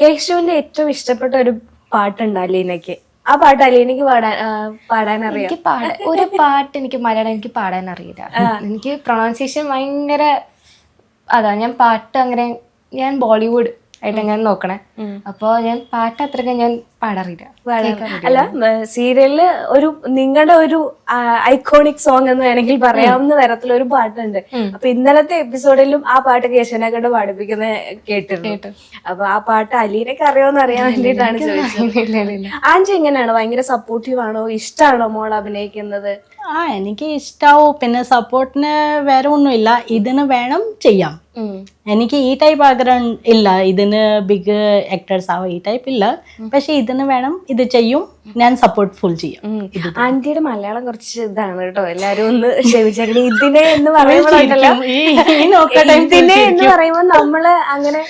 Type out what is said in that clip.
കേശുവിന്റെ ഏറ്റവും ഇഷ്ടപ്പെട്ട ഒരു പാട്ടുണ്ട് അലീനയ്ക്ക്. ആ പാട്ട് അലീനയ്ക്ക് പാടാൻ ആ, പാടാൻ അറിയാം എനിക്ക് പാടാൻ ഒരു പാട്ട് എനിക്ക് മലയാളം എനിക്ക് പാടാൻ അറിയില്ല എനിക്ക് പ്രൊണൗൺസിയേഷൻ ഭയങ്കര അതാ ഞാൻ പാട്ട് അങ്ങനെ ഞാൻ ബോളിവുഡ് ആയിട്ട് ഞാൻ നോക്കണേ. അപ്പൊ ഞാൻ പാട്ട് അത്രയ്ക്ക് ഞാൻ പാടാറില്ല. അല്ല സീരിയലിൽ ഒരു നിങ്ങളുടെ ഒരു ഐക്കോണിക് സോങ് എന്ന് വേണമെങ്കിൽ പറയാവുന്ന തരത്തിലൊരു പാട്ടുണ്ട്. അപ്പൊ ഇന്നലത്തെ എപ്പിസോഡിലും ആ പാട്ട് കേശവനെ കൊണ്ട് പാടിപ്പിക്കുന്ന കേട്ടിട്ടുണ്ട് അപ്പൊ ആ പാട്ട് അലീനക്ക് അറിയാമെന്ന് അറിയാൻ വേണ്ടിയിട്ടാണ് ചോദിച്ചത്. ഇല്ല. എങ്ങനെയാണ്? ഭയങ്കര സപ്പോർട്ടീവ് ആണോ? ഇഷ്ടമാണോ മോൾ അഭിനയിക്കുന്നത്? ആ എനിക്ക് ഇഷ്ടാവും. പിന്നെ സപ്പോർട്ടിന് വേറെ ഒന്നുമില്ല. ഇതിന് വേണം ചെയ്യാം. എനിക്ക് ഈ ടൈപ്പ് ആഗ്രഹം ഇല്ല. ഇതിന് ബിഗ് ആക്ടേഴ്സ് ആവാം ഈ ടൈപ്പ് ഇല്ല. പക്ഷെ ഇതിന് വേണം ഇത് ചെയ്യും. ഞാൻ സപ്പോർട്ട് ഫുൾ ചെയ്യും. ആന്റിയുടെ മലയാളം കുറച്ച് ഇതാണ് കേട്ടോ. എല്ലാരും ഒന്ന് ക്ഷമിച്ചേക്കണേ. ഇതിനെ എന്ന് പറയുമ്പോഴല്ലോ ഇതിനെ എന്ന് പറയുമ്പോൾ നമ്മൾ അങ്ങനെ